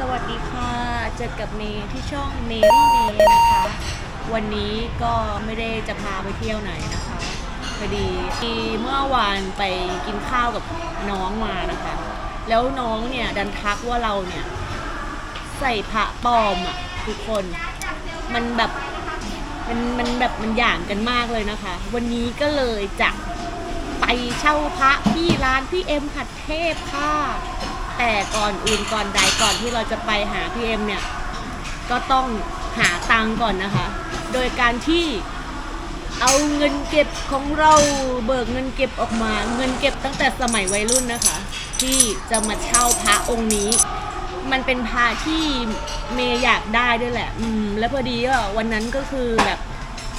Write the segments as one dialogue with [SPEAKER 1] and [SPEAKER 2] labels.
[SPEAKER 1] สวัสดีค่ะเจอกับเมย์ที่ช่องเมรี่เมย์นะคะ วันนี้ก็ไม่ได้จะพาไปเที่ยวไหนนะคะพอดีเมื่อวานไปกินข้าวกับน้องมานะคะ แล้วน้องเนี่ยดันทักว่าเราเนี่ย ใส่พระปลอมอะทุกคนมันแบบมันมันแบบมันอย่างกันมากเลยนะคะ วันนี้ก็เลยจะไปเช่าพระที่ร้านพี่เอ็มหัดเทพค่ะ แต่ก่อนอื่นก่อนใดก่อนที่เราจะไปหาพี่เอ็มเนี่ย ก็ต้องหาตังก่อนนะคะ โดยการที่เอาเงินเก็บของเราเบิกเงินเก็บออกมา เงินเก็บตั้งแต่สมัยวัยรุ่นนะคะ ที่จะมาเช่าพระองค์นี้ มันเป็นพระที่เมย์อยากได้ด้วยแหละ อืม แล้วพอดีว่าวันนั้นก็คือแบบ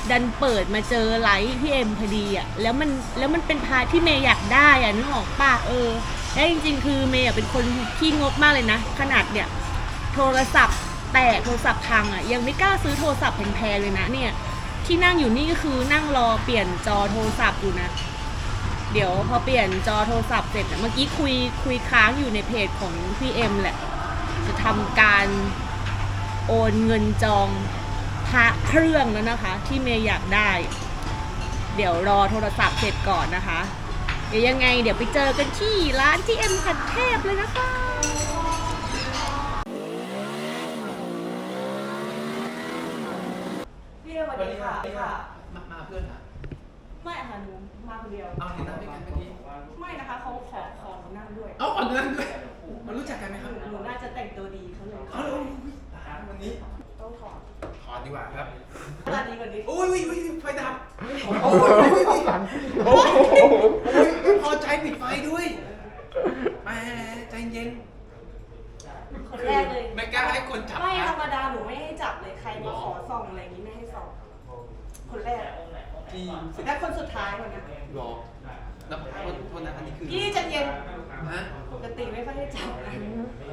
[SPEAKER 1] ดันเปิดมาเจอไลฟ์พี่เอ็มพอดีอะแล้วมันแล้วมันเป็นพระที่เมย์อยากได้อะนึกออกป่ะเออ แล้วจริง ๆ คือเมย์เป็นคนขี้งกมากเลยนะ ขนาดเนี่ยโทรศัพท์แตกโทรศัพท์พังอะยังไม่กล้าซื้อโทรศัพท์แพงๆเลยนะเนี่ยที่นั่งอยู่นี่ก็คือนั่งรอเปลี่ยนจอโทรศัพท์อยู่นะ เดี๋ยวพอเปลี่ยนจอโทรศัพท์เสร็จเมื่อกี้คุยคุยค้างอยู่ในเพจของพี่เอ็มแหละ จะทำการโอนเงินจองพระเครื่องแล้วนะคะ ที่เมย์อยากได้ เดี๋ยวรอโทรศัพท์เสร็จก่อนนะคะ เดี๋ยวยังไงเดี๋ยวไปเจอกันที่ร้านที่เอ็มขัดเทพเลยนะคะพี่เอ็มสวัสดีค่ะค่ะ
[SPEAKER 2] มามาเพื่อนอะ
[SPEAKER 1] ไม่ค่ะหนูมาคนเดียว
[SPEAKER 2] เอาเห็นนั่งด้วยกันเมื่อกี้
[SPEAKER 1] ไม่นะคะเขาขอขอหนูนั่งด้วย
[SPEAKER 2] เอาอันนั้นด้วยมันรู้จักกันไหมครับ
[SPEAKER 1] หนูน่าจะแต่งตัวดีเขาเลย
[SPEAKER 2] เอาเลยวันนี้
[SPEAKER 1] ต้องขอ
[SPEAKER 2] ถอดดีกว่าครับ
[SPEAKER 1] ตอนนี้ก่อนดิ
[SPEAKER 2] โอ้ยอุ้ยอุ้ยไฟดับโอ้ยอุ้ยอุ้ยโอ้ยไม่พอใจปิดไฟด้วยแหมใจเย็น
[SPEAKER 1] คนแรกเลย
[SPEAKER 2] ไม่กล้าให้คนจับ
[SPEAKER 1] ไม่ธร
[SPEAKER 2] นะ
[SPEAKER 1] รมดาหนูไม่ให้จับเลยใครมาขอส่องอะไรอย่างนี้ไม่ให้ส่องคนแรก
[SPEAKER 2] จริง
[SPEAKER 1] และคนสุดท้ายวันนี้
[SPEAKER 2] รอแล้วโทษโทษนะอันนี้คือ
[SPEAKER 1] พี่ใจะเย็น
[SPEAKER 2] ฮะ
[SPEAKER 1] ปกติไม่ค่อยได้จับนะ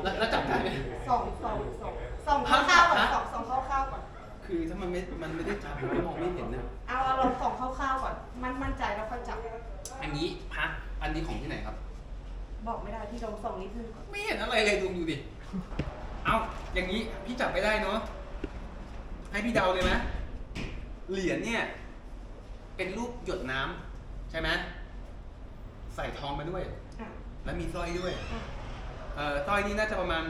[SPEAKER 2] แล้วแล้วจับได้ไหม
[SPEAKER 1] ส่องส่องส่องส่องข้าวๆก่อนส่องส่องข้าวๆก่อน
[SPEAKER 2] คือถ้ามันไม่ มันไม่ได้จับมันก็มองไม่เห็นนะ
[SPEAKER 1] เอาเอาลองส่องข้าวๆก่อน มันมั่นใจแล้วค่อยจับ
[SPEAKER 2] อันนี้พัก อันนี้ของที่ไหนครับ
[SPEAKER 1] บอกไม่ได้พี่ลองส่องนิดนึงก่อน
[SPEAKER 2] ไม่เห็นอะไรเลยดูดูดิ เอาอย่างนี้พี่จับไม่ได้เนาะให้พี่เดาเลยไหมเหรียญเนี่ย เป็นรูปหยดน้ำใช่ไหมใส่ทองมาด้วย
[SPEAKER 1] อะ
[SPEAKER 2] แล้วมีสร้อยด้วย
[SPEAKER 1] อะ
[SPEAKER 2] เอ่อสร้อยนี่น่าจะประมาณ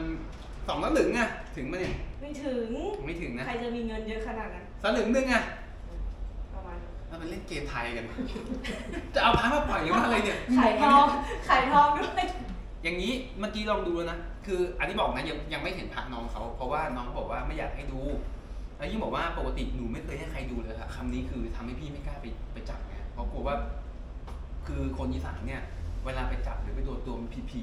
[SPEAKER 2] สองสลึงอะถึงมาเนี่ย
[SPEAKER 1] ไม่ถึง
[SPEAKER 2] ไม่ถึงนะ
[SPEAKER 1] ใครจะมีเงินเยอะขนาดนั้น
[SPEAKER 2] สลึงหนึงอะ
[SPEAKER 1] ประมาณ
[SPEAKER 2] เราไปเล่นเกมไทยกัน จะเอาพระมาปล่อยหรือว่าอะไรเนี่ย
[SPEAKER 1] ขายทองขายทองด้วย
[SPEAKER 2] อย่างนี้เมื่อกี้ลองดูแล้วนะ คืออันนี้บอกนะยังยังไม่เห็นพระน้องเขา เพราะว่าน้องบอกว่าไม่อยากให้ดู แล้วยิ่งบอกว่าปกติหนูไม่เคยให้ใครดูเลยค่ะคำนี้คือทำให้พี่ไม่กล้าไปไปจับไงเพราะกลัวว่า คือคนอีสานเนี่ย เวลาไปจับหรือไปโดนตัวมันผีผี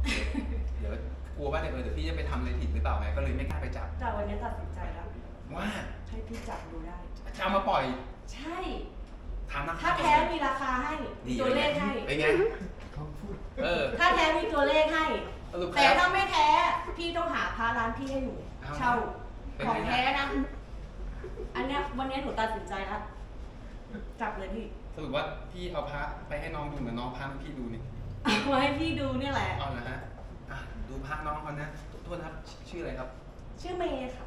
[SPEAKER 2] ๆเดี๋ยวกลัวว่าเดี๋ยวเออเดี๋ยวพี่จะไปทำอะไรผิดหรือเปล่าไงก็เลยไม่กล้าไปจับ
[SPEAKER 1] แต่วันนี้ตัดสินใจแล้ว
[SPEAKER 2] ว่า
[SPEAKER 1] ให้พี่จับดูได้
[SPEAKER 2] จะเอามาปล่อย
[SPEAKER 1] ใช่
[SPEAKER 2] ถามนะ
[SPEAKER 1] ถ้าแท้มีราคาให้มีตัวเลขให้
[SPEAKER 2] เป็นไงเออ
[SPEAKER 1] ถ้าแท้มีตัวเลขให้
[SPEAKER 2] สรุป
[SPEAKER 1] แต่
[SPEAKER 2] แล้ว
[SPEAKER 1] ถ้าไม่แท้พี่ต้องหาพาร้านพี่ให้หนู
[SPEAKER 2] เอา
[SPEAKER 1] เช่า
[SPEAKER 2] เป็น
[SPEAKER 1] ของ
[SPEAKER 2] ไง
[SPEAKER 1] แท้นะ อันเนี้ยวันนี้หนูตัดสินใจแล้วจับเลยพี่
[SPEAKER 2] สรุปว่าพี่เอาพระไปให้น้องดูเหมือนน้องพาให้พี่ดูนี่
[SPEAKER 1] เอามาให้พี่ดูเนี่ยแหละ
[SPEAKER 2] เอาละฮะอะดูพระน้องเขานะโทษนะครับชื่ออะไรครับ
[SPEAKER 1] ชื่อเมย์ค่ะ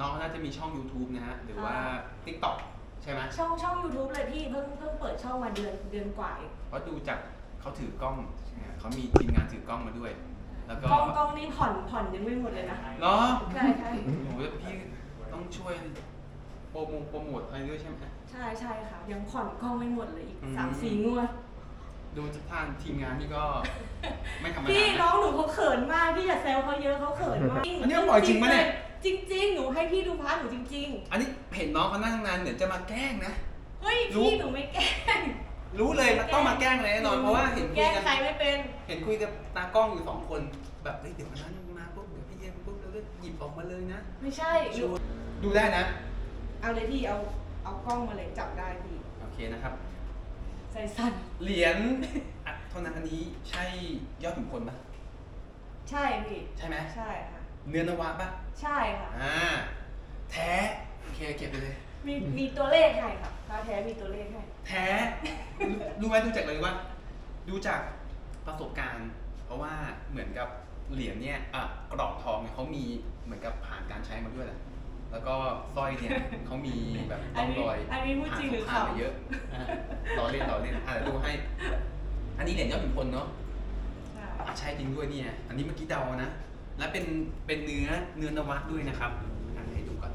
[SPEAKER 2] น้องน่าจะมีช่อง YouTube นะฮะหรือว่า
[SPEAKER 1] อ่า
[SPEAKER 2] TikTok ใช่ไหม
[SPEAKER 1] ช่องช่อง YouTube เลยพี่เพิ่งเพิ่งเปิดช่องมาเดือนเดือนกว่าเอง
[SPEAKER 2] เพราะดูจากเขาถือกล้องเนี่ยเขามีทีมงานถือกล้องมาด้วย แล้วก็
[SPEAKER 1] กล้องกล้องนี่ผ่อนผ่อนยังไม่หมดเลยนะ
[SPEAKER 2] เนาะ
[SPEAKER 1] ใช่ใช่
[SPEAKER 2] โอ้โหแล้วพี่ต้องช่วยโปรโมทโปรโมทอะไรด้วยใช่ไหม
[SPEAKER 1] ใช่ใช่ค่ะ ยังผ่อนกล้องไม่หมดเลยอีก
[SPEAKER 2] อืม
[SPEAKER 1] สามสี่งวด
[SPEAKER 2] ดูจากทางทีมงานนี่ก็ไม่ธรรมดา
[SPEAKER 1] พี่น้
[SPEAKER 2] นะ
[SPEAKER 1] องหนูเขาเขินมากพี่อย่าแซวเขาเยอะเขาเขินมาก
[SPEAKER 2] อันนี้เขาปล่อยจริงปะเนี่ย
[SPEAKER 1] จริงๆหนูให้พี่ดูพาร์ทหนูจริง
[SPEAKER 2] อันนี้เห็นน้องเขานั่งนานเหมือนจะมาแกล้งนะ
[SPEAKER 1] ๆ เฮ้ย
[SPEAKER 2] รู้
[SPEAKER 1] พี่หนูไม่แกล้ง
[SPEAKER 2] รู้เลยมันต้องมาแกล้งเลยแน่นอนเพราะว่าเห็น
[SPEAKER 1] แก
[SPEAKER 2] คุ
[SPEAKER 1] ล้
[SPEAKER 2] ย
[SPEAKER 1] ง
[SPEAKER 2] กัน
[SPEAKER 1] ใครไม่เป็น
[SPEAKER 2] เห็นคุยกับตากล้องอยู่สองคน แบบเฮ้ยเดี๋ยววันนั้นมาปุ๊บเดี๋ยวพี่เย็นปุ๊บแล้วก็หยิบออกมาเลยนะ
[SPEAKER 1] ไม่ใช่หนู
[SPEAKER 2] ดูได้นะ
[SPEAKER 1] เอาเลยพี่เอาเอากล้องมาเลยจับได้พี่
[SPEAKER 2] โอเคนะครับ
[SPEAKER 1] ใจสั่น
[SPEAKER 2] เหรียญอะเท่านั้นอันนี้ใช่ยอดขุนพลปะ
[SPEAKER 1] ใช่พี่
[SPEAKER 2] ใช่ไหม
[SPEAKER 1] ใช่ค่ะ
[SPEAKER 2] เนื้อนวะปะ
[SPEAKER 1] ใช่ค่ะ
[SPEAKER 2] อ่า แท้ โอเคเก็บไปเลย
[SPEAKER 1] มีมีตัวเลขให้ค่ะพาร์ทแท้มีตัวเลขให้
[SPEAKER 2] แท้รู้ไหมดูจากเลยว่า ดูจากประสบการณ์ เพราะว่าเหมือนกับเหรียญเนี่ยอะกรอบทองเนี่ยเขามีเหมือนกับผ่านการใช้มาด้วยแหละแล้วก็สร้อยเนี่ยเขามีแบบร่องรอย
[SPEAKER 1] อันนี้พูดจริงหรือ
[SPEAKER 2] ผ่าน
[SPEAKER 1] ขำ
[SPEAKER 2] มาเยอะอะรอเล่นรอเล่นอะเดี๋ยวดูให้ อันนี้เหรียญยอดขุนพลเนาะ
[SPEAKER 1] ใช่
[SPEAKER 2] อะใช่จริงด้วยเนี่ย อันนี้เมื่อกี้เดานะ และเป็นเป็นเนื้อเนื้อนวัตด้วยนะครับอะให้ดูก่อน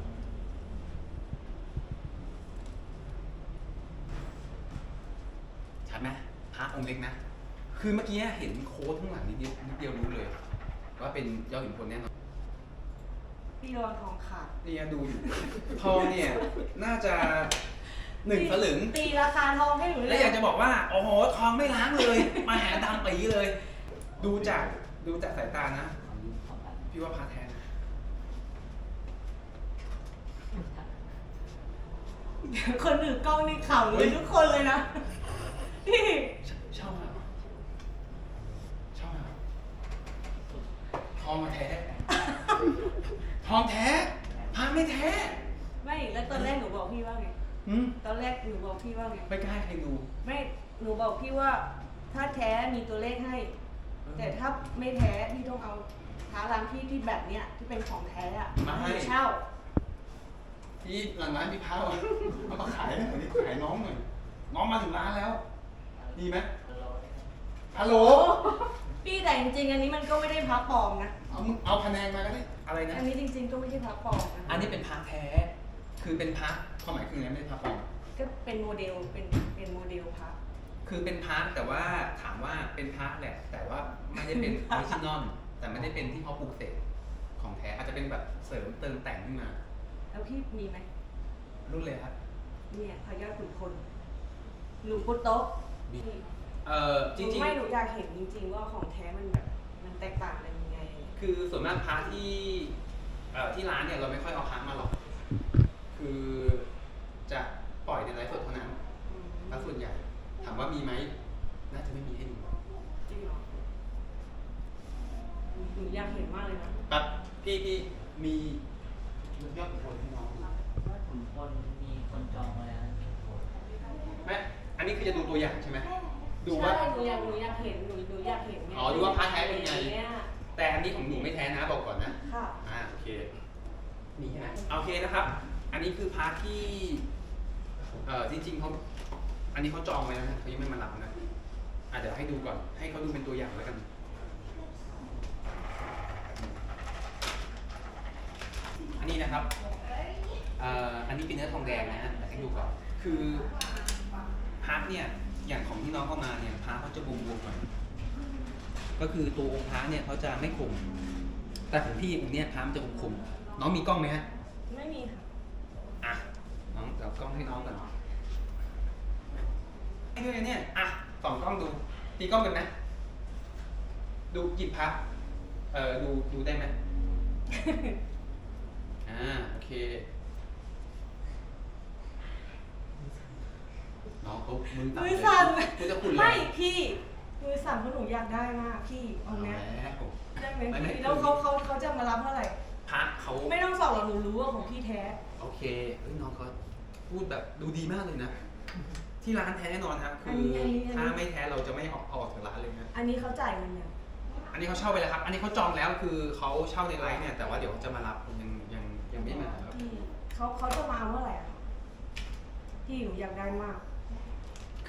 [SPEAKER 2] ชัดไหมพ ระองค์เล็กนะ คือเมื่อกี้เห็นโค้ดข้างหลังนิดเดียวนิดเดียวรู้เลย ว่าเป็นยอดขุนพลแน่นอน
[SPEAKER 1] พี่โดนทองขาด
[SPEAKER 2] เนี่ยดูอยู่ ทองเนี่ยน่าจะหนึ่งสลึง
[SPEAKER 1] ตีราคาทองให้หนู
[SPEAKER 2] และอยากจะบอกว่าโอ้โหทองไม่ล้างเลย มาหาดำปีเลย ดูจากดูจากสายตานะ พี่ว่าพาแทนนะ
[SPEAKER 1] คนถือกล้องนี่ข่าวเลยทุกคนเลยนะ พี่
[SPEAKER 2] ชชอบอะชอบอะท องมาแท้ ทองแท้พาไม่แท้
[SPEAKER 1] ไม่แล้วตอนแรกหนูบอกพี่ว่าไง
[SPEAKER 2] หืม
[SPEAKER 1] ตอนแรกหนูบอกพี่ว่าไง
[SPEAKER 2] ไม่กล้าให้ใครดู
[SPEAKER 1] ไม่หนูบอกพี่ว่า ถ้าแท้มีตัวเลขให้ แต่ถ้าไม่แท้พี่ต้องเอาท้าร้านพี่ที่แบบเนี้ยที่เป็นของแท้อะ
[SPEAKER 2] มาให้
[SPEAKER 1] เช่า
[SPEAKER 2] ที่หลังร้านพี่พาวอะเอามาขายหน่อยดิขายน้องหน่อย น้องมาถึงร้านแล้ว ดีไหมฮัลโหล
[SPEAKER 1] พี่แต่จริงๆอันนี้มันก็ไม่ได้พับปลอมนะ
[SPEAKER 2] เอามึงเอาคะแนนมาก็ได้อะไรนะ
[SPEAKER 1] อันนี้จริงๆก็ไม่ใช่พับปลอมนะ
[SPEAKER 2] อันนี้เป็นพระแท้ คือเป็นพระ ความหมายคือไงไม่ใช่พระปลอม
[SPEAKER 1] ก็เป็นโมเดลเป็นเป็นโมเดลพับ
[SPEAKER 2] คือเป็นพระแต่ว่าถามว่าเป็นพระแหละ แต่ว่าไม่ได้เป็นออริจินอลแต่ไม่ได้เป็นที่เขาปลูกเสกของแท้อาจจะเป็นแบบเสริมเติมแต่งขึ้นมา
[SPEAKER 1] แล้วพี่มีไหม
[SPEAKER 2] รุ่นเลยครับ
[SPEAKER 1] เนี่ยพยอดขุนพลหนูพุโต๊ะ
[SPEAKER 2] มี เอ่อจริง
[SPEAKER 1] ไม่หนูอยากเห็นจริง ๆ ว่าของแท้มันแบบมันแตกต่างกันยังไง
[SPEAKER 2] ๆ คือส่วนมากพระที่เอ่อที่ร้านเนี่ยเราไม่ค่อยเอาพระมาหรอก คือจะปล่อยในไลฟ์สดเท่านั้น
[SPEAKER 1] อืม
[SPEAKER 2] ถ้าส่วนใหญ่ ถามว่ามีไหม น่าจะไม่มีให้ดู
[SPEAKER 1] จริงเหรอหนูอยากเห็นมากเลยนะ
[SPEAKER 2] ปั๊บพี่พี่มียอดคนให้น้อง
[SPEAKER 3] ว่าขุนพลมีคนจองมาแล้วนะมีคน
[SPEAKER 2] แม่อันนี้คือจะดูตัวอย่างใช่ไหมดูว่า
[SPEAKER 1] ใช่หนูอยากหนูอยากเห็นหนูหนูอยากเห็นไง
[SPEAKER 2] อ๋อดูว่าพระแท้เป็นไง
[SPEAKER 1] เนี่ย
[SPEAKER 2] แต่อันนี้ของหนูไม่แท้นะบอกก่อนนะ
[SPEAKER 1] ค่ะ
[SPEAKER 2] อ่าโอเค นี่ฮะโอเคนะครับ อันนี้คือพาร์ทที่ เอ่อจริงๆเขาอันนี้เขาจองไว้แล้วนะเขายังไม่มารับนะอะเดี๋ยวให้ดูก่อน ให้เขาดูเป็นตัวอย่างแล้วกัน อันนี้นะครับเอ่ออันนี้เป็นเนื้อทองแดงนะฮะเดี๋ยวให้ดูก่อน คือพาร์ทเนี่ย อย่างของที่น้องเข้ามาเนี่ยพาร์ทเขาจะบวมๆหน่อย ก็คือตัวองค์พระเนี่ยเขาจะไม่คม แต่ของพี่องค์เนี้ยพระมันจะคมๆน้องมีกล้องไหมฮะ
[SPEAKER 1] ไม่มีค่ะ
[SPEAKER 2] อะ น้องเดี๋ยวกล้องให้น้องก่อนให้ด้วยเนี่ย อะส่องกล้องดู ตีกล้องกันนะ ดูหยิบพระเอ่อ ดู ดูได้ไหม อ่า โอเค น้องเขามือตั
[SPEAKER 1] มือสั่น
[SPEAKER 2] มือจะขุ่นเลย
[SPEAKER 1] ไม่พี่ มือสั่นเพราะหนูอยากได้มากพี่เอา
[SPEAKER 2] เอา
[SPEAKER 1] เนี้ย
[SPEAKER 2] แล้ว
[SPEAKER 1] ได้ไหม
[SPEAKER 2] ไม่ไม่
[SPEAKER 1] พี่แล้วเขาเขาเขาจะมารับเมื่อไหร่
[SPEAKER 2] พระเขา
[SPEAKER 1] ไม่ต้องสอบหรอกหนูรู้ว่าของพี่แท้
[SPEAKER 2] โอเคเฮ้ยน้องเขาพูดแบบดูดีมากเลยนะ ที่ร้านแท้แน่นอนครับ
[SPEAKER 1] อั
[SPEAKER 2] คื
[SPEAKER 1] น
[SPEAKER 2] อ
[SPEAKER 1] นี้อันนี้อันนี้
[SPEAKER 2] ถ้าไม่แท้เราจะไม่ออกเอาออกจากร้านเลยนะ
[SPEAKER 1] อันนี้เขาจ่ายเงินเนี่ยง
[SPEAKER 2] อันนี้เขาเช่าไปแล้วครับ อันนี้เขาจองแล้วคือเขาเช่าในไลน์เนี่ยแต่ว่าเดี๋ยวเขาจะมารับยังยังยังไม่มาครับ
[SPEAKER 1] พี่เขาเขาจะมาเมื่อไหร่อะพี่หนูอยากได้มาก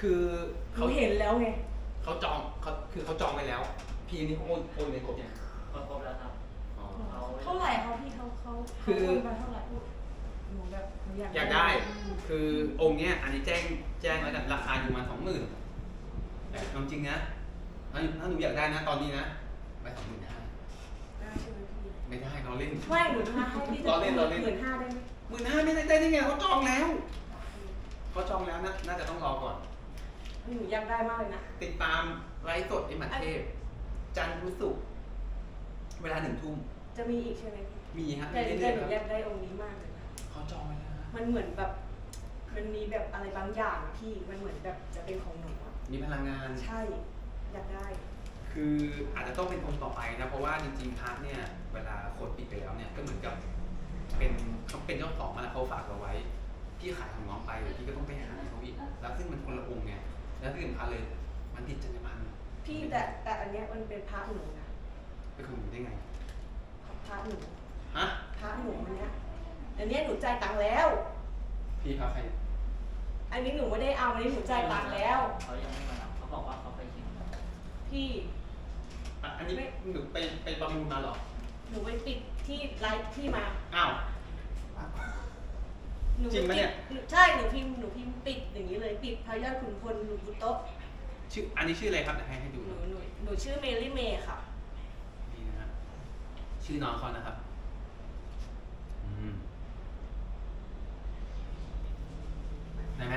[SPEAKER 2] คือ
[SPEAKER 1] หนู
[SPEAKER 2] เขา
[SPEAKER 1] เห็นแล้วไง
[SPEAKER 2] เขาจองเขาคือเขาจองไปแล้ว พี่นี่เขาโอนโอนเงินครบเนี่ย
[SPEAKER 3] คนครบแล้วครับ
[SPEAKER 2] อ๋อ
[SPEAKER 3] เอา
[SPEAKER 1] เท่าไหร่เขาพี่เขาเขา
[SPEAKER 2] คื
[SPEAKER 1] เขา
[SPEAKER 2] อ
[SPEAKER 1] โอนมาเท่าไหร่หนูแบบหนูอยาก
[SPEAKER 2] อยากได้ คือองค์เนี้ยอันนี้แจ้งแจ้งแล้วกันราคาอยู่ประมาสองหมื่นเอาจริงนะถ้าถ้าหนูอยากได้นะตอนนี้นะไปสองหมื่นห้า
[SPEAKER 1] ได้ใช่ไหมพี่
[SPEAKER 2] ไม่ได้เราเล่น
[SPEAKER 1] ไม่หนูจะให้พี่
[SPEAKER 2] รอเล่นรอเล่น
[SPEAKER 1] หมื่นห้าได้ไหม
[SPEAKER 2] หมื่นห้าไม่ได้ได้ยังไงเขาจองแล้วเขาจองแล้วนะน่าจะต้องรอก่อน
[SPEAKER 1] หนูอยากได้มากเลยนะ
[SPEAKER 2] ติดตามไลฟ์สดไอ้หมัดเทพจันทร์พุธศุกร์เวลาหนึ่งทุ่ม
[SPEAKER 1] จะมีอีกใช่ไหมพี่
[SPEAKER 2] มีฮะ
[SPEAKER 1] แต่
[SPEAKER 2] มี
[SPEAKER 1] แต่
[SPEAKER 2] เรื่อย
[SPEAKER 1] ห
[SPEAKER 2] ๆ
[SPEAKER 1] นู
[SPEAKER 2] ครับ
[SPEAKER 1] อยากได้องค์นี้มากเลยนะ
[SPEAKER 2] เขาจองไว้แล้วนะ
[SPEAKER 1] มันเหมือนแบบ มันมีแบบอะไรบางอย่างอะพี่มันเหมือนแบบจะเป็นของหนูอะ
[SPEAKER 2] มีพลังงาน
[SPEAKER 1] ใช่ อยากได้
[SPEAKER 2] คืออาจจะต้องเป็นองค์ต่อไปนะเพราะว่าจริงๆพาร์ทเนี่ยเวลาคนปิดไปแล้วเนี่ยก็เหมือนกับเป็นเขาเป็นเจ้าของมาแล้วเขาฝากเราไว้พี่ขายของน้องไปเดี๋ยวพี่ก็ต้องไปหาเขาอีกแล้วซึ่งมันคนละองค์ไง แล้วที่สำคัญเลย มันติดจรรยาบรรณ
[SPEAKER 1] พี่แต่แต่อันเนี้ยมันเป็นพระหนูนะ
[SPEAKER 2] เป็นของหนูได้ไง
[SPEAKER 4] พระหนู
[SPEAKER 2] ฮะ
[SPEAKER 4] พระหนูอันเนี้ยอันเนี้ยหนูจ่ายตังค์แล้ว
[SPEAKER 2] พี่พาใคร
[SPEAKER 4] อันนี้หนูไม่ได้เอาอันนี้หนูจ่ายตังค์แล้ว
[SPEAKER 3] เขายังไม่มารับเขาบอกว่าเขาไปชิม
[SPEAKER 4] พี่
[SPEAKER 2] อะอันนี้หนูไปไปประมูลมาเหรอ
[SPEAKER 4] หนูไปปิดที่ไลฟ์ที่มา
[SPEAKER 2] อ้าว
[SPEAKER 4] หนู
[SPEAKER 2] จริงปะเนี่ย
[SPEAKER 4] หนูใช่หนูพิมพ์หนูพิมพ์ปิดอย่างนี้เลยปิดพระยอดขุนพลหนูบุโตะ
[SPEAKER 2] ชื่ออันนี้ชื่ออะไรครับเดี๋ยวให้ให้ดู
[SPEAKER 4] หนูหนูหนูชื่อเมลี่เมย์ค่ะ
[SPEAKER 2] นี่นะฮะชื่อน้องเขานะครับอืมได้ไหม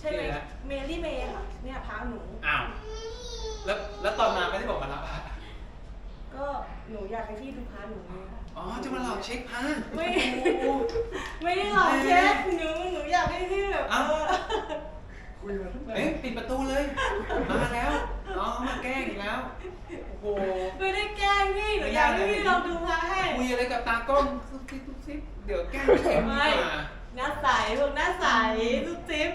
[SPEAKER 4] ใช่ไหม
[SPEAKER 2] ชื่ออะไรนะ
[SPEAKER 4] เมลี่เมย์ค่ะเนี่ยพระหนู
[SPEAKER 2] อ้าวแล้วแล้วตอนมาไม่ได้บอกมารับอะ
[SPEAKER 4] ก็หนูอยากให้พี่ดูพระหนูไง
[SPEAKER 2] อ๋อจะมาหลอกเช็คพา
[SPEAKER 4] ไม่
[SPEAKER 2] โอ้โห
[SPEAKER 4] ไม่ได้หรอกเช็คหนูหนูอยากให้พี่แบบ
[SPEAKER 2] เอ้า
[SPEAKER 4] เออ
[SPEAKER 2] เอ๊ะปิดประตูเลย มาแล้วน้องเขามาแกล้งอีกแล้ว โอ้โห
[SPEAKER 4] ไม่ได้แกล้งพี่หนูอยากให้พี่ลองดูพระให้
[SPEAKER 2] คุยอะไรกับตากล้องซุบซิบซุบซิบเดี๋ยวแกล้งพี่เข็มดีกว่า
[SPEAKER 4] หน้าใสพวกหน้าใสทุกจิ๊บ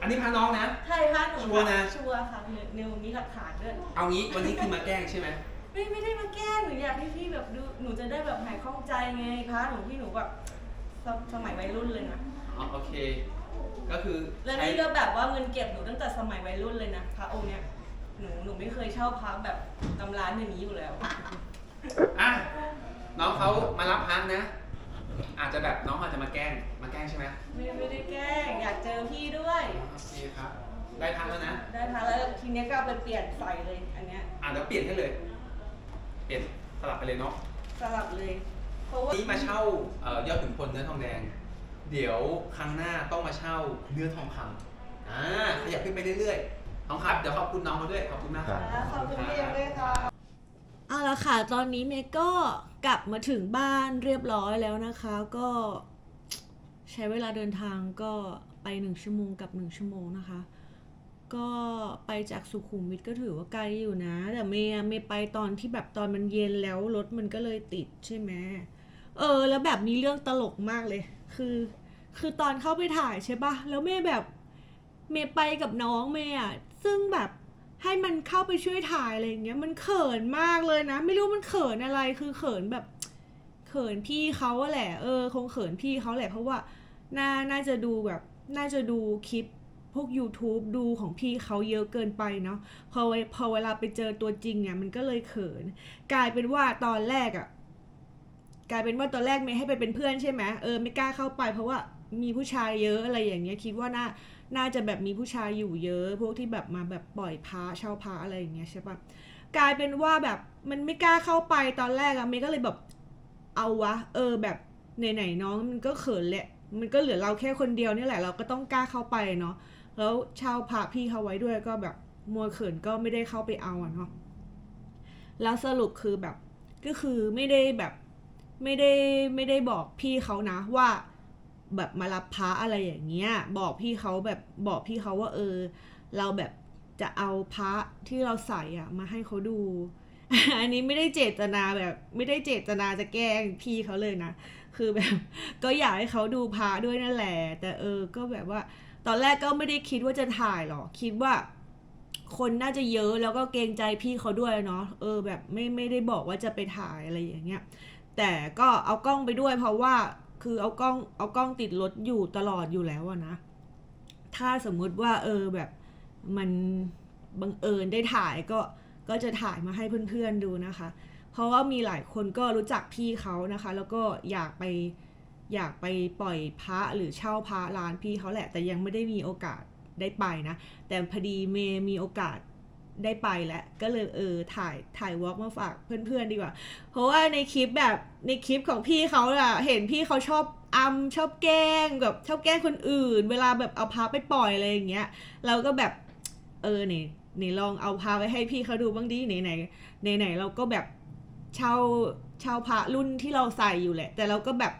[SPEAKER 2] อันนี้พาน้องนะ
[SPEAKER 4] ใช่พระหนู
[SPEAKER 2] ชัวร์นะ
[SPEAKER 4] ชัวร์ค่ะนิวนิวมีหลักฐานด้วย
[SPEAKER 2] เอางี้วันนี้คือมาแกล้งใช่ไหม
[SPEAKER 4] ไม่ไม่ได้มาแกล้งหนูอยากให้พี่แบบดูหนูจะได้แบบหายข้องใจไงพระหนูพี่หนูแบบ สมสมัยวัยรุ่นเลยนะ
[SPEAKER 2] อ๋อโอเค ก็คือ
[SPEAKER 4] แล้ว
[SPEAKER 2] ใช้
[SPEAKER 4] นี่ก็แบบว่าเงินเก็บหนูตั้งแต่สมัยวัยรุ่นเลยนะพระองค์เนี้ยหนูหนูไม่เคยเช่าพระแบบตำร้านอย่างนี้อยู่แล้ว
[SPEAKER 2] อะน้องเขามารับพักนะ อาจจะแบบน้องอาจจะมาแกล้งมาแกล้งใช่ไหม
[SPEAKER 4] ไม่ไม่ได้แกล้งอยากเจอพี่ด้วย
[SPEAKER 2] โอเคครับ ได้พักแล้วนะ
[SPEAKER 4] ได้พระแล้วทีเนี้ยก็เอาไปเปลี่ยนใส่เลยอันเนี้ย
[SPEAKER 2] อะเดี๋ยวเปลี่ยนให้เลย เปลี่ยนสลับไปเลยเนาะ
[SPEAKER 4] สลับเลย เพราะว่า
[SPEAKER 2] วันนี้มาเช่าเอ่อยอดขุนพลเนื้อทองแดง เดี๋ยวครั้งหน้าต้องมาเช่าเนื้อทองคำอ่าขยับขึ้นไปเรื่อยๆน้องครับ เดี๋ยวขอบคุณน้องมาด้วย ขอบคุณมากครับ
[SPEAKER 4] ขอบคุณพี่เอ็มด้วยค่ะ
[SPEAKER 1] เอาละค่ะ ตอนนี้เมย์ก็กลับมาถึงบ้านเรียบร้อยแล้วนะคะ ก็ ใช้เวลาเดินทางก็ไปหนึ่งชั่วโมงกับหนึ่งชั่วโมงนะคะ ก็ไปจากสุขุมวิทก็ถือว่าไกลอยู่นะ แต่เมย์อะเมย์ไปตอนที่แบบตอนมันเย็นแล้วรถมันก็เลยติดใช่ไหม เออ แล้วแบบมีเรื่องตลกมากเลย คือ คือตอนเข้าไปถ่ายใช่ปะแล้วเมย์แบบ เมย์ไปกับน้องเมย์อะ ซึ่งแบบให้มันเข้าไปช่วยถ่ายอะไรอย่างเงี้ย มันเขินมากเลยนะ ไม่รู้มันเขินอะไร คือเขินแบบ เขินพี่เขาอะแหละ เออ คงเขินพี่เขาแหละ เพราะว่า น่า น่าจะดูแบบ น่าจะดูคลิปพวก YouTube ดูของพี่เขาเยอะเกินไปเนาะพอพอเวลาไปเจอตัวจริงเนี่ยมันก็เลยเขิน กลายเป็นว่าตอนแรกอะ กลายเป็นว่าตอนแรกไม่ให้ไปเป็นเพื่อนใช่ไหมเออไม่กล้าเข้าไปเพราะว่ามีผู้ชายเยอะอะไรอย่างเงี้ยคิดว่าน่าน่าจะแบบมีผู้ชายอยู่เยอะพวกที่แบบมาแบบปล่อยพระเช่าพระอะไรอย่างเงี้ยใช่ปะกลายเป็นว่าแบบมันไม่กล้าเข้าไปตอนแรกอะเมย์ก็เลยแบบเอาวะ เออแบบไหนๆน้องมันก็เขินแหละ มันก็เหลือเราแค่คนเดียวนี่แหละเราก็ต้องกล้าเข้าไปเนาะแล้วเช่าพระพี่เขาไว้ด้วยก็แบบมัวเขินก็ไม่ได้เข้าไปเอาอะเนาะแล้วสรุปคือแบบก็คือไม่ได้แบบ ไม่ได้ไม่ได้บอกพี่เขานะว่าแบบมารับพระอะไรอย่างเงี้ย บอกพี่เขาแบบบอกพี่เขาว่าเออ เราแบบจะเอาพระที่เราใส่อะมาให้เขาดู อันนี้ไม่ได้เจตนาแบบ ไม่ได้เจตนาจะแกล้งพี่เขาเลยนะ คือแบบ ก็อยากให้เขาดูพระด้วยนั่นแหละ แต่เออ ก็แบบว่า ตอนแรกก็ไม่ได้คิดว่าจะถ่ายหรอก คิดว่า คนน่าจะเยอะแล้วก็เกรงใจพี่เขาด้วยเนาะ เออ แบบไม่ไม่ได้บอกว่าจะไปถ่ายอะไรอย่างเงี้ย แต่ก็เอากล้องไปด้วย เพราะว่าคือเอากล้องเอากล้องติดรถอยู่ตลอดอยู่แล้วนะ ถ้าสมมุติว่าเออแบบมันบังเอิญได้ถ่ายก็ก็จะถ่ายมาให้เพื่อนๆดูนะคะ เพราะว่ามีหลายคนก็รู้จักพี่เขานะคะ แล้วก็อยากไปอยากไปปล่อยพระหรือเช่าพระร้านพี่เขาแหละ แต่ยังไม่ได้มีโอกาสได้ไปนะ แต่พอดีเมย์มีโอกาส ได้ไปแล้วก็เลยเออถ่ายถ่ายวอล์กมาฝากเพื่อนๆดีกว่า เพราะว่าในคลิปแบบในคลิปของพี่เขาอะเห็นพี่เขาชอบอำชอบแกล้งแบบชอบแกล้งคนอื่น เวลาแบบเอาพาไปปล่อยอะไรอย่างเงี้ยเราก็แบบเออเนี่ยนี่ลองเอาพาไปให้พี่เขาดูบ้างดิไหนไหนไหนไหนเราก็แบบเช่าเช่าพระรุ่นที่เราใส่อยู่แหละ แต่เราก็แบบ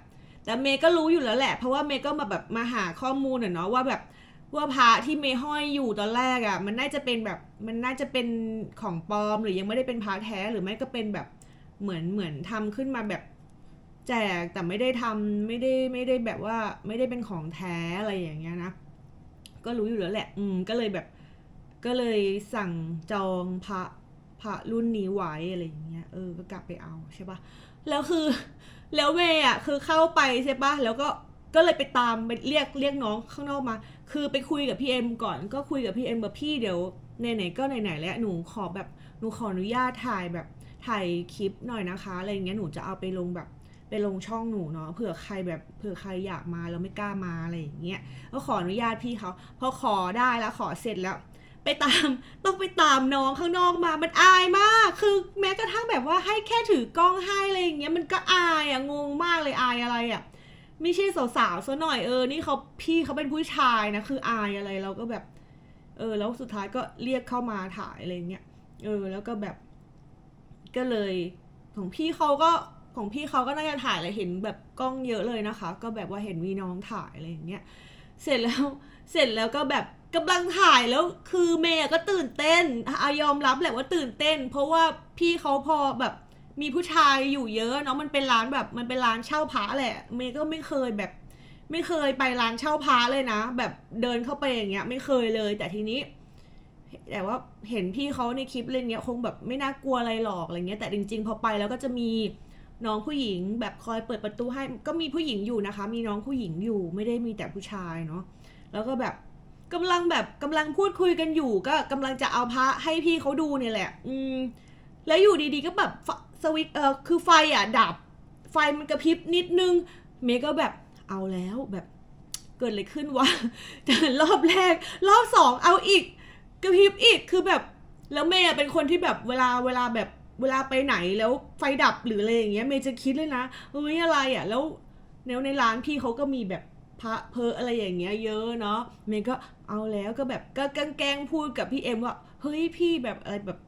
[SPEAKER 1] แต่เมย์ก็รู้อยู่แล้วแหละ เพราะว่าเมย์ก็มาแบบมาหาข้อมูลเนาะว่าแบบ ว่าพระที่เมย์ห้อยอยู่ตอนแรกอะมันน่าจะเป็นแบบมันน่าจะเป็นของปลอมหรือยังไม่ได้เป็นพระแท้หรือไม่ก็เป็นแบบเหมือนเหมือนทำขึ้นมาแบบแจกแต่ไม่ได้ทำไม่ได้ไม่ได้แบบว่าไม่ได้เป็นของแท้อะไรอย่างเงี้ยนะก็รู้อยู่แล้วแหละ อืมก็เลยแบบ ก็เลยสั่งจองพระพระรุ่นนี้ไว้อะไรอย่างเงี้ยเออก็กลับไปเอาใช่ปะแล้วคือ แล้วเมย์อะคือเข้าไปใช่ปะแล้วก็ ก็เลยไปตามไปเรียกเรียกน้องข้างนอกมา คือไปคุยกับพี่เอ็มก่อน ก็คุยกับพี่เอ็มแบบพี่เดี๋ยวไหนๆก็ไหนๆแล้วหนูขอแบบหนูขออนุญาตถ่ายแบบถ่ายคลิปหน่อยนะคะอะไรอย่างเงี้ยหนูจะเอาไปลงแบบไปลงช่องหนูเนาะเผื่อใครแบบเผื่อใครอยากมาแล้วไม่กล้ามาอะไรอย่างเงี้ยก็ขออนุญาตพี่เขาพอขอได้แล้วขอเสร็จแล้ว ไปตามต้องไปตามน้องข้างนอกมามันอายมาก คือแม้กระทั่งแบบว่าให้แค่ถือกล้องให้อะไรอย่างเงี้ยมันก็อายอะงงมากเลยอายอะไรอะ ไม่ใช่สาวๆซะหน่อยเออ นี่เขาพี่เขาเป็นผู้ชายนะ คืออายอะไรเราก็แบบ เออ แล้วสุดท้ายก็เรียกเข้ามาถ่ายอะไรเงี้ย เออ แล้วก็แบบ ก็เลย ของพี่เขาก็ของพี่เขาก็น่าจะถ่ายเลยเห็นแบบกล้องเยอะเลยนะคะ ก็แบบว่าเห็นมีน้องถ่ายอะไรอย่างเงี้ย เสร็จแล้ว เสร็จแล้วก็แบบกำลังถ่ายแล้วคือเมย์ก็ตื่นเต้นอายอมรับแหละว่าตื่นเต้น เพราะว่าพี่เขาพอแบบ มีผู้ชายอยู่เยอะเนาะมันเป็นร้านแบบมันเป็นร้านเช่าพระแหละเมย์ก็ไม่เคยแบบ ไม่เคยไปร้านเช่าพระเลยนะ แบบเดินเข้าไปอย่างเงี้ย ไม่เคยเลย แต่ทีนี้ แต่ว่าเห็นพี่เขาในคลิปเล่นเงี้ยคงแบบไม่น่ากลัวอะไรหรอกอะไรเงี้ยแต่จริง ๆ พอไปแล้วก็จะมีน้องผู้หญิงแบบคอยเปิดประตูให้ก็มีผู้หญิงอยู่นะคะ มีน้องผู้หญิงอยู่ไม่ได้มีแต่ผู้ชายเนาะแล้วก็แบบกำลังแบบกำลังพูดคุยกันอยู่ ก็กำลังจะเอาพระให้พี่เขาดูเนี่ยแหละ อืม แล้วอยู่ดีๆก็แบบ สวิตเออคือไฟอะดับ ไฟมันกระพริบนิดนึง เมย์ก็แบบเอาแล้วแบบเกิดอะไรขึ้นวะแต่รอบแรก รอบสองเอาอีก กระพริบอีกคือแบบ แล้วเมย์อะเป็นคนที่แบบเวลาเวลาแบบเวลาไปไหนแล้วไฟดับหรืออะไรอย่างเงี้ยเมย์จะคิดเลยนะเฮ้ยอะไรอะ แล้วแนวในร้านพี่เขาก็มีแบบพระเพออะไรอย่างเงี้ยเยอะเนาะเมย์ก็เอาแล้วก็แบบก็แกล้งพูดกับพี่เอ็มว่าเฮ้ยพี่แบบอะไรแบบ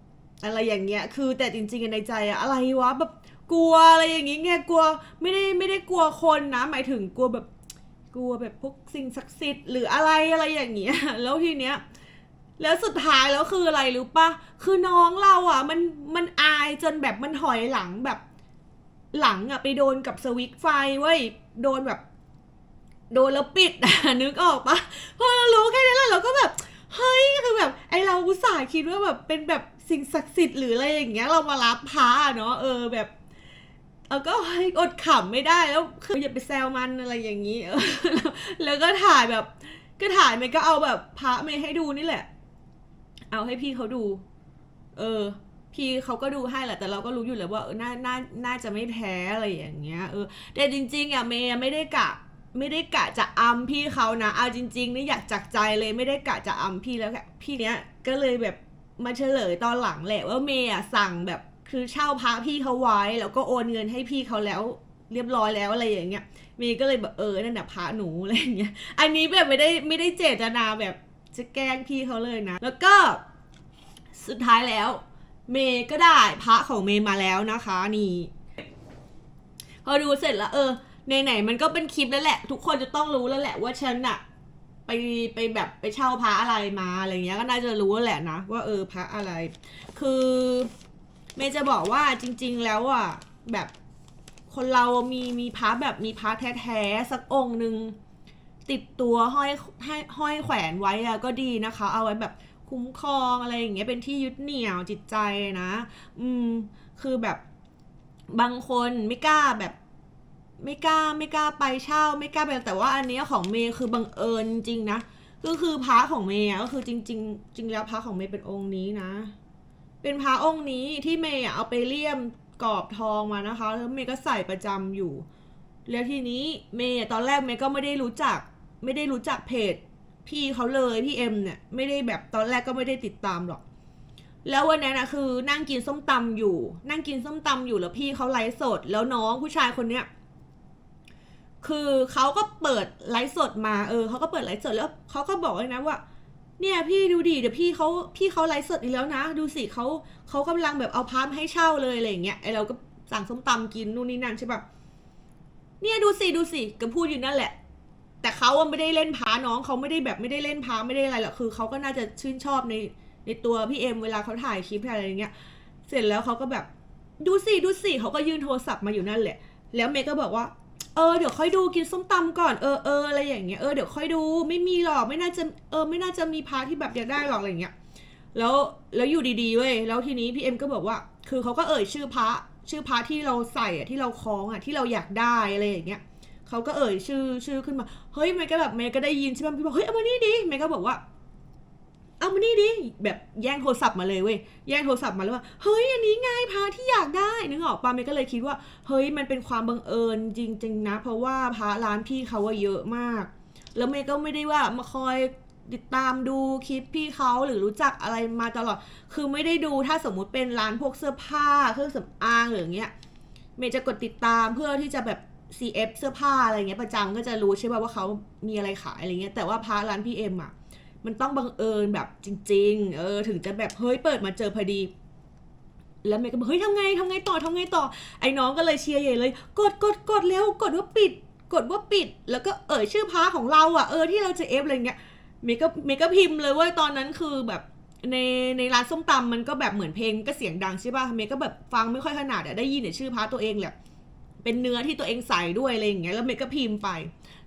[SPEAKER 1] อะไรอย่างเงี้ย คือแต่จริงๆในใจอะอะไรวะแบบกลัวอะไรอย่างงี้ไงกลัวไม่ได้ไม่ได้กลัวคนนะ หมายถึงกลัวแบบกลัวแบบพวกสิ่งศักดิ์สิทธิ์หรืออะไรอะไรอย่างเงี้ย แล้วทีเนี้ยแล้วสุดท้ายแล้วคืออะไรรู้ปะคือน้องเราอะ มันมันอายจนแบบมันถอยหลังแบบ หลังอะไปโดนกับสวิตช์ไฟเว้ยโดนแบบ โดนแล้วปิดอะนึกออกปะพอเรารู้แค่นั้นแหละเราก็แบบเฮ้ยคือแบบ ไอเราอุตส่าห์คิดว่าแบบเป็นแบบ สิ่งศักดิ์สิทธิ์หรืออะไรอย่างเงี้ยเรามารับพระเนาะเออแบบเออก็อดขำไม่ได้แล้วคืออย่าไปแซวมันอะไรอย่างงี้แล้วก็ถ่ายแบบ ก็ถ่ายเมย์ก็เอาแบบพระเมย์ให้ดูนี่แหละ เอาให้พี่เขาดู เออ พี่เขาก็ดูให้แหละ แต่เราก็รู้อยู่แล้วว่าเออน่าน่าน่าจะไม่แพ้อะไรอย่างเงี้ย เออ แต่จริง ๆอะเมย์ไม่ได้กะ ไม่ได้กะจะอำพี่เขานะเอาจริงๆนี่อยากจากใจเลยไม่ได้กะจะอำพี่แล้วแค่พี่เนี้ยก็เลยแบบ มาเฉลยตอนหลังแหละว่าเมย์อะสั่งแบบคือเช่าพระพี่เขาไว้ แล้วก็โอนเงินให้พี่เขาแล้วเรียบร้อยแล้วอะไรอย่างเงี้ยเมย์ก็เลยแบบเออนั่นน่ะพระหนูอะไรอย่างเงี้ยอันนี้แบบไม่ได้ไม่ได้เจตนาแบบจะแกล้งพี่เขาเลยนะ แล้วก็สุดท้ายแล้ว เมย์ก็ได้พระของเมย์มาแล้วนะคะนี่พอดูเสร็จแล้วเออในไหนมันก็เป็นคลิปแล้วแหละ ทุกคนจะต้องรู้แล้วแหละว่าฉันอะ ไปไปแบบไปเช่าพระอะไรมาอะไรเงี้ยก็น่าจะรู้แหละนะว่าเออพระอะไร คือเมย์จะบอกว่าจริง ๆ แล้วอะแบบคนเรามีมีพระแบบมีพระแท้ๆสักองค์หนึ่งติดตัวห้อยให้ห้อยแขวนไว้อะก็ดีนะคะ เอาไว้แบบคุ้มครองอะไรอย่างเงี้ยเป็นที่ยึดเหนี่ยวจิตใจนะ อืมคือแบบบางคนไม่กล้าแบบ ไม่กล้าไม่กล้าไปเช่า ไม่กล้าไปแต่ว่าอันนี้ของเมย์คือบังเอิญจริงนะก็คือพระของเมย์ก็คือจริง ๆ จริงแล้วพระของเมย์เป็นองค์นี้นะ เป็นพระองค์นี้ที่เมย์เอาไปเลี่ยมกรอบทองมานะคะแล้วเมย์ก็ใส่ประจำอยู่ แล้วทีนี้เมย์ตอนแรกเมย์ก็ไม่ได้รู้จัก ไม่ได้รู้จักเพจ พี่เขาเลยพี่เอ็มเนี่ยไม่ได้แบบตอนแรกก็ไม่ได้ติดตามหรอก แล้ววันนั้นนะคือนั่งกินส้มตำอยู่ นั่งกินส้มตำอยู่แล้วพี่เขาไลฟ์สด แล้วน้องผู้ชายคนเนี้ย คือเขาก็เปิดไลฟ์สดมาเออเขาก็เปิดไลฟ์สดแล้วเขาก็บอกเลยนะว่า เนี่ยพี่ดูดิเดี๋ยวพี่เขาพี่เขาไลฟ์สดอีกแล้วนะ ดูสิเขาเขากำลังแบบเอาพาร์มให้เช่าเลยอะไรอย่างเงี้ยไอเราก็สั่งส้มตำกินนู่นนี่นั่นใช่ปะเนี่ยดูสิดูสิก็พูดอยู่นั่นแหละ แต่เขาไม่ได้เล่นพาน้องเขาไม่ได้แบบไม่ได้เล่นพาไม่ได้อะไรหรอกคือเขาก็น่าจะชื่นชอบในในตัวพี่เอ็มเวลาเขาถ่ายคลิปอะไรอย่างเงี้ย เสร็จแล้วเขาก็แบบดูสิดูสิเขาก็ยื่นโทรศัพท์มาอยู่นั่นแหละ แล้วเมย์ก็บอกว่า เออเดี๋ยวค่อยดูกินส้มตำก่อนเออเอออะไรอย่างเงี้ยเออเดี๋ยวค่อยดูไม่มีหรอกไม่น่าจะเออไม่น่าจะมีพาร์ทที่แบบอยากได้หรอกอะไรอย่างเงี้ยแล้วแล้วอยู่ดีๆเว้ยแล้วทีนี้พี่เอ็มก็บอกว่า คือเขาก็เอ่ยชื่อพระชื่อพระที่เราใส่อะที่เราคล้องอะที่เราอยากได้อะไรอย่างเงี้ยเขาก็เอ่ยชื่อชื่อขึ้นมาเฮ้ยเมย์ก็แบบเมย์ก็ได้ยินใช่ไหมพี่บอกเฮ้ยเอามานี่ดิเมย์ก็บอกว่า เอามานี่ดิแบบแย่งโทรศัพท์มาเลยเว้ยแย่งโทรศัพท์มาแล้วว่าเฮ้ยอันนี้ไงพระที่อยากได้นึกออกปะเมย์ก็เลยคิดว่า เฮ้ยมันเป็นความบังเอิญจริง ๆ นะ เพราะว่าพระร้านพี่เขาว่าเยอะมาก แล้วเมย์ก็ไม่ได้ว่ามาคอยติดตามดูคลิปพี่เขาหรือรู้จักอะไรมาตลอด คือไม่ได้ดูถ้าสมมุติเป็นร้านพวกเสื้อผ้าเครื่องสำอางหรืออย่างเงี้ยเมย์จะกดติดตามเพื่อที่จะแบบ CF เสื้อผ้าอะไรเงี้ยประจำก็จะรู้ใช่ป่ะว่าเขามีอะไรขายอะไรเงี้ยแต่ว่าพาร้านพี่เอ็มอะ มันต้องบังเอิญแบบจริง ๆ เออ ถึงจะแบบเฮ้ยเปิดมาเจอพอดี แล้วเมย์ก็บอกเฮ้ยทำไงทำไงต่อทำไงต่อ ไอ้น้องก็เลยเชียร์ใหญ่เลย กดกดกดเร็วกดว่าปิด กดว่าปิด แล้วก็เอ่ยชื่อพาของเราอะเออที่เราจะเอฟอะไรเงี้ยเมย์ก็เมย์ก็พิมพ์เลยว่าตอนนั้นคือแบบในในร้านส้มตำมันก็แบบเหมือนเพลงก็เสียงดังใช่ป่ะเมย์ก็แบบฟังไม่ค่อยถนัดอะได้ยินแต่ชื่อพาร์ตัวเองแหละเป็นเนื้อที่ตัวเองใส่ด้วยอะไรอย่างเงี้ยแล้วเมย์ก็พิมพ์ไป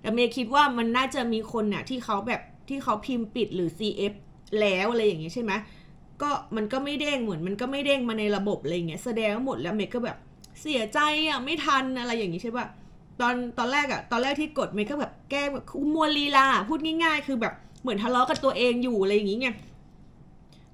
[SPEAKER 1] แต่เมย์คิดว่ามันน่าจะมีคนน่ะที่เขาแบบ ที่เขาพิมพ์ปิดหรือ CF แล้วอะไรอย่างเงี้ยใช่ไหมก็มันก็ไม่เด้งเหมือนมันก็ไม่เด้งมาในระบบอะไรอย่างเงี้ยแสดงว่าหมดแล้วเมย์ก็แบบเสียใจอะไม่ทันอะไรอย่างงี้ใช่ป่ะตอนตอนแรกอะตอนแรกที่กดเมย์ก็แบบแก้แบบมัวลีลาพูดง่ายๆ คือแบบเหมือนทะเลาะกับตัวเองอยู่อะไรอย่างงี้ไง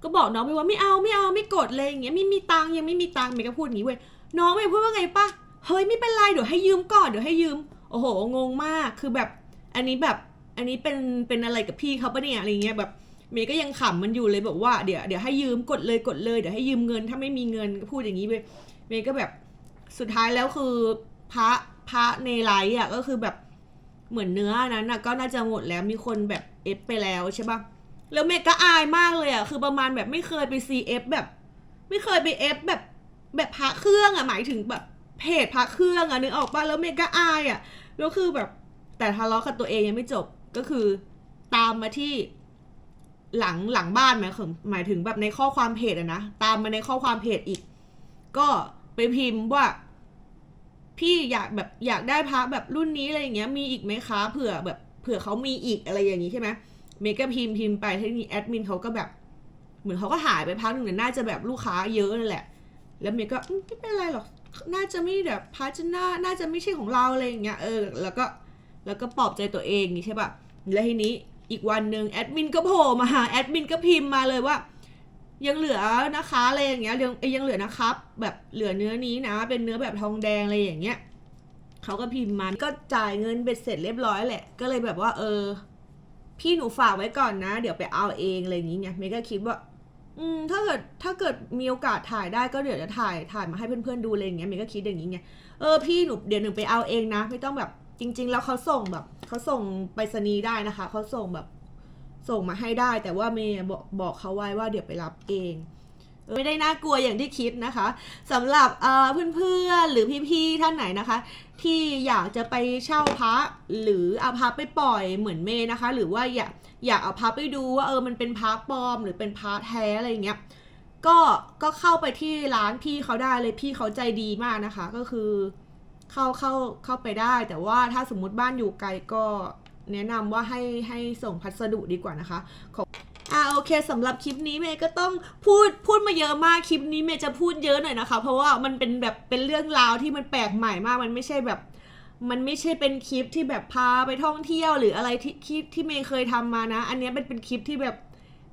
[SPEAKER 1] ก็บอกน้องไปว่าไม่เอาไม่เอาไม่กดเลยอย่างเงี้ยไม่มีตังค์ยังไม่มีตังค์เมย์ก็พูดอย่างงี้เว้ยน้องเมย์พูดว่าไงป่ะเฮ้ยไม่เป็นไรเดี๋ยวให้ยืมก่อนเดี๋ยวให้ยืม โอ้โหงงมากคือแบบอันนี้แบบ อันนี้เป็นเป็นอะไรกับพี่เขาปะเนี่ยอะไรเงี้ยแบบเมย์ก็ยังขำมันอยู่เลยบอกว่าเดี๋ยวเดี๋ยวให้ยืมกดเลยกดเลยเดี๋ยวให้ยืมเงินถ้าไม่มีเงินก็พูดอย่างนี้เว้ยเมย์ก็แบบสุดท้ายแล้วคือพระพระในไลฟ์อะก็คือแบบเหมือนเนื้อนั้นอะก็น่าจะหมดแล้วมีคนแบบเอฟไปแล้วใช่ปะแล้วเมย์ก็อายมากเลยอะคือประมาณแบบไม่เคยไปซีเอฟแบบ ไม่เคยไปเอฟแบบแบบพระเครื่องอะหมายถึงแบบเพจพระเครื่องอะนึกออกปะแล้วเมย์ก็อายอะแล้วคือแบบแต่ทะเลาะกับตัวเองยังไม่จบ ก็คือตามมาที่หลังหลังบ้านหมายถึงหมายถึงแบบในข้อความเพจอะนะตามมาในข้อความเพจอีก ก็ไปพิมพ์ว่า พี่อยากแบบอยากได้พระแบบรุ่นนี้อะไรอย่างเงี้ยมีอีกไหมคะเผื่อแบบเผื่อเขามีอีกอะไรอย่างงี้ใช่ไหมเมก็พิมพ์พิมพ์ไปที่นี่แอดมินเขาก็แบบ เหมือนเขาก็หายไปพักหนึ่งน่าจะแบบลูกค้าเยอะนั่นแหละ แล้วเมก็ไม่เป็นไรหรอก น่าจะไม่แบบพาชนะน่าจะไม่ใช่ของเราอะไรอย่างเงี้ยเออ แล้วก็ แล้วก็ปลอบใจตัวเองอย่างงี้ใช่ปะแล้วทีนี้อีกวันหนึ่งแอดมินก็โผล่มาหาแอดมินก็พิมพ์มาเลยว่า ยังเหลือนะคะอะไรอย่างเงี้ยยังเอ้ยังเหลือนะครับ แบบเหลือเนื้อนี้นะ เป็นเนื้อแบบทองแดงอะไรอย่างเงี้ยเขาก็พิมพ์มาก็จ่ายเงินเบ็ดเสร็จเรียบร้อยแหละ ก็เลยแบบว่า เออ พี่หนูฝากไว้ก่อนนะ เดี๋ยวไปเอาเองอะไรอย่างเงี้ไงเมย์ก็คิดว่า อืม ถ้าเกิดถ้าเกิดมีโอกาสถ่ายได้ก็เดี๋ยวจะถ่ายถ่ายมาให้เพื่อนๆดูอะไรอย่างเงี้ยเมย์ก็คิดอย่างงี้ไงเออพี่หนูเดี๋ยวหนูไปเอาเองนะ ไม่ต้องแบบ จริง ๆ แล้วเขาส่งแบบเขาส่งไปรษณีย์ได้นะคะเขาส่งแบบส่งมาให้ได้ แต่ว่าเมย์บอกบอกเขาไว้ว่าเดี๋ยวไปรับเอง ไม่ได้น่ากลัวอย่างที่คิดนะคะสำหรับเพื่อนๆหรือพี่ๆท่านไหนนะคะ ที่อยากจะไปเช่าพระหรือเอาพระไปปล่อยเหมือนเมย์นะคะ หรือว่าอยากอยากเอาพระไปดูว่าเออมันเป็นพระปลอม หรือเป็นพระแท้อะไรเงี้ยก็ก็เข้าไปที่ร้านพี่เขาได้เลยพี่เขาใจดีมากนะคะ ก็คือ เข้าเข้าเข้าไปได้ แต่ว่าถ้าสมมุติบ้านอยู่ไกลก็แนะนำว่าให้ให้ส่งพัสดุดีกว่านะคะขออ่าโอเคสำหรับคลิปนี้เมย์ก็ต้องพูดพูดมาเยอะมากคลิปนี้เมย์จะพูดเยอะหน่อยนะคะ เพราะว่ามันเป็นแบบเป็นเรื่องราวที่มันแปลกใหม่มากมันไม่ใช่แบบ มันไม่ใช่เป็นคลิปที่แบบพาไปท่องเที่ยวหรืออะไรที่ที่ที่เมย์เคยทำมานะ อันนี้เป็นเป็นคลิปที่แบบ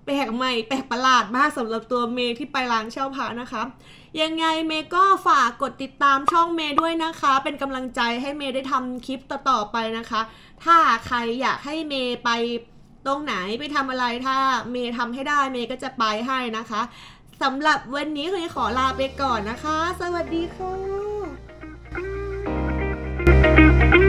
[SPEAKER 1] แปลกใหม่แปลกประหลาดมากสำหรับตัวเมย์ที่ไปร้านเช่าพระนะคะ ยังไงเมย์ก็ฝากกดติดตามช่องเมย์ด้วยนะคะ เป็นกำลังใจให้เมย์ได้ทำคลิปต่อๆไปนะคะ ถ้าใครอยากให้เมย์ไปตรงไหนไปทำอะไรถ้าเมย์ทำให้ได้เมย์ก็จะไปให้นะคะสำหรับวันนี้เคยขอลาไปก่อนนะคะ สวัสดีค่ะ